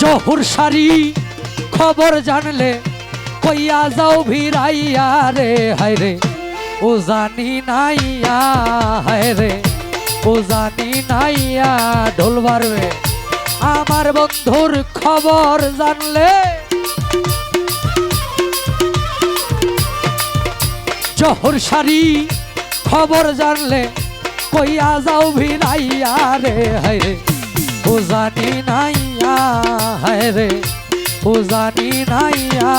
জহুর সারি খবর জানলে কইয়া যাও ভিড়াইয়া রে, হায় রে। ও জানি নাইয়া, হায় রে। ও জানি নাইয়া, ঢোল বাড়বে আমার বন্ধুর খবর জানলে জহর সারি খবর জানলে কইয়া যাও ভিড়াইয়া রে, হায় রে। ও জানি নাইয়া হায় রে ও জানি নাইয়া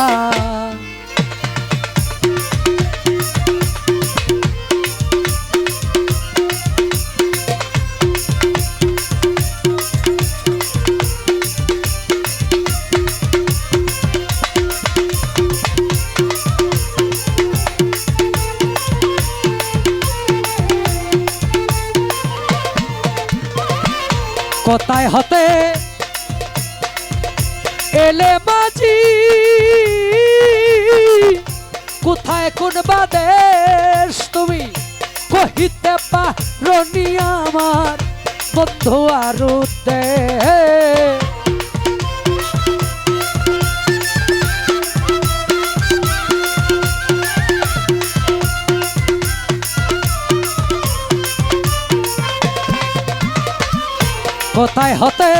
কোথায় হতে এলে মাঝি। কোথায় কোন বাদেশ তুমি? কহিতে পারি আমার বন্ধু আর কোথায় হতে।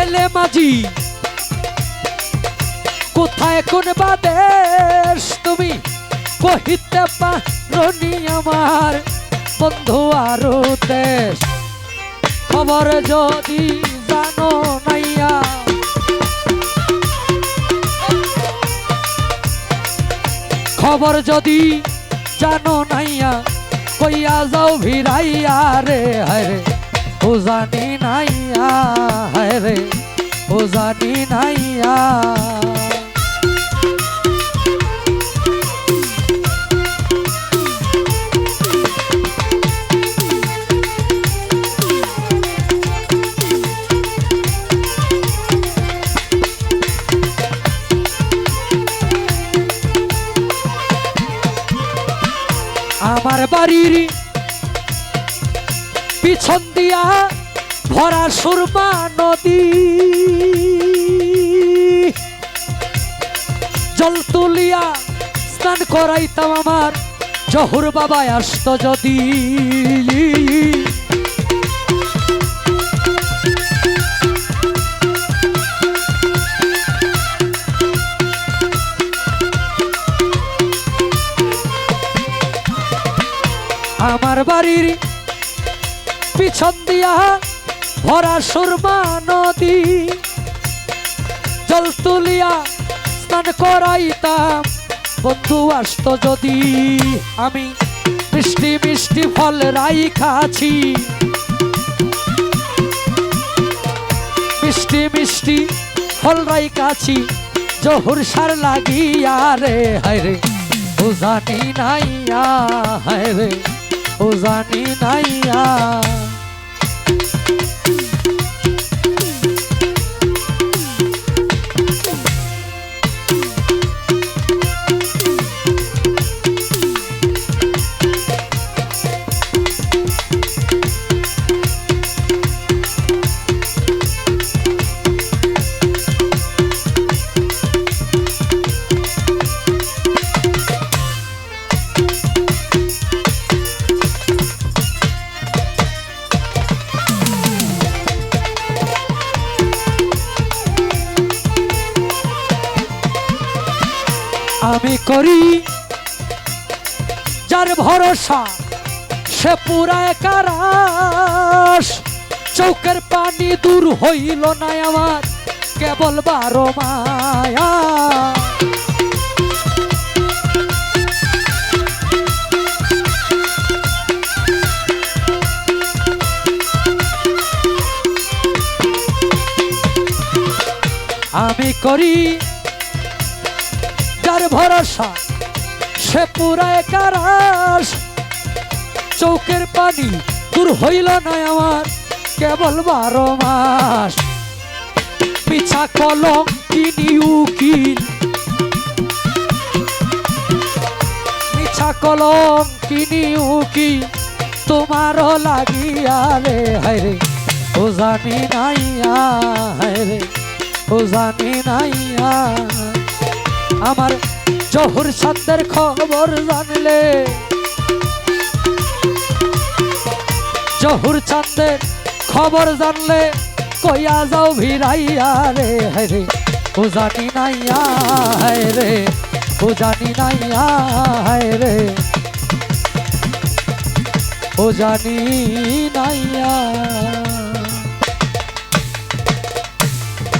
এলে মাঝি, কোথায় কোন বাদেশ? তুমি কহিতে পারি আমার বন্ধু আর দেশ। খবর যদি জানো নাইয়া খবর যদি জানো নাইয়া কইয়া যাও ভিড়াইয়া রে, হায় রে। ও জানি নাইয়া হায় রে ও জানি নাইয়া। আমার বাড়ির পিছন দিয়া ভরা সুরমা নদী। জল তুলিয়া স্নান করাইতাম আমার, জহুর বাবা আসত যদি। আমার বাড়ির পিছন দিয়া ভরা সুরমা নদী। জল তুলিয়া স্নান করাইতাম, বন্ধু আসত যদি আমি। মিষ্টি মিষ্টি ফল রাই খাছি মিষ্টি মিষ্টি ফল রাই কাছি জহুর সার লাগিয়া রে, হায় রে। জানি নাইয়া হায় রে। ও জানি নাইয়া আমি করি যার ভরসা, সে পুরায় কারাস চৌকের পানি দূর হইল না আমার, কেবল বারো মায়া। আমি করি যার ভরসা, সে পুরায় কারাস চৌকের পানি দূর হইল না আমার, কেবল বারো মাস। পিছা কলম কিনি, উকিল। মিছা কলম কিনি, উকিল। তোমারও লাগিয়া রে, হায় রে। ও জানি নাইয়া হায় রে। ও জানি নাইয়া আমার জহুর সাদের খবর জানলে। জহুর চাঁদের খবর জানলে কইয়া যাও ভিড়াইয়া রে, হায় রে। ও জানি নাইয়া হায় রে। ও জানি নাইয়া হায় রে। ও জানি নাইয়া